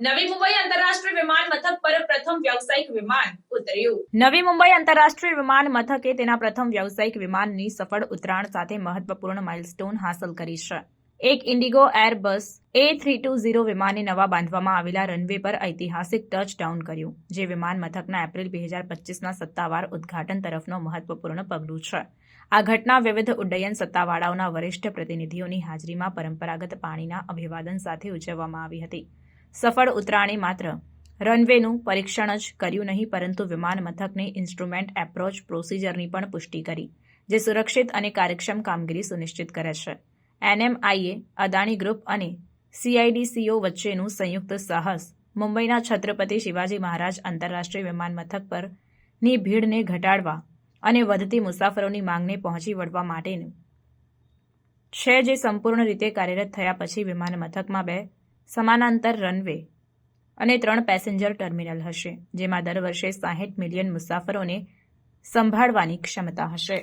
નવી મુંબઈ આંતરરાષ્ટ્રીય વિમાન મથક પર પ્રથમ વ્યવસાયિક વિમાન ઉતર્યું. નવી મુંબઈ આંતરરાષ્ટ્રીય વિમાન મથકે તેના પ્રથમ વ્યવસાયિક વિમાનની સફળ ઉતરાણ સાથે મહત્વપૂર્ણ માઇલસ્ટોન હાંસલ કરી છે. એક IndiGo Airbus A three two zero વિમાને નવા બાંધવામાં આવેલા રનવે પર ઐતિહાસિક ટચ ડાઉન કર્યું, જે વિમાન મથકના એપ્રિલ બે હજાર પચીસના સત્તાવાર ઉદ્ઘાટન તરફનો મહત્વપૂર્ણ પગલું છે. આ ઘટના વિવિધ ઉડ્ડયન સત્તાવાળાઓના વરિષ્ઠ પ્રતિનિધિઓની હાજરીમાં પરંપરાગત પાણીના અભિવાદન સાથે ઉજવવામાં આવી હતી. સફળ ઉતરાણે માત્ર રનવેનું પરીક્ષણ જ કર્યું નહીં, પરંતુ વિમાન મથકની ઇન્સ્ટ્રુમેન્ટ એપ્રોચ પ્રોસિજરની પણ પુષ્ટિ કરી, જે સુરક્ષિત અને કાર્યક્ષમ કામગીરી સુનિશ્ચિત કરે છે. એનએમઆઈએ અદાણી ગ્રુપ અને સીઆઈડીસીઓ વચ્ચેનું સંયુક્ત સાહસ મુંબઈના છત્રપતિ શિવાજી મહારાજ આંતરરાષ્ટ્રીય વિમાન મથક પરની ભીડને ઘટાડવા અને વધતી મુસાફરોની માંગને પહોંચી વળવા માટેનું છે, જે સંપૂર્ણ રીતે કાર્યરત થયા પછી વિમાન મથકમાં બે સમાનાંતર રનવે અને ત્રણ પેસેન્જર ટર્મિનલ હશે, જેમાં દર વર્ષે સાહીઠ મિલિયન મુસાફરોને સંભાળવાની ક્ષમતા હશે.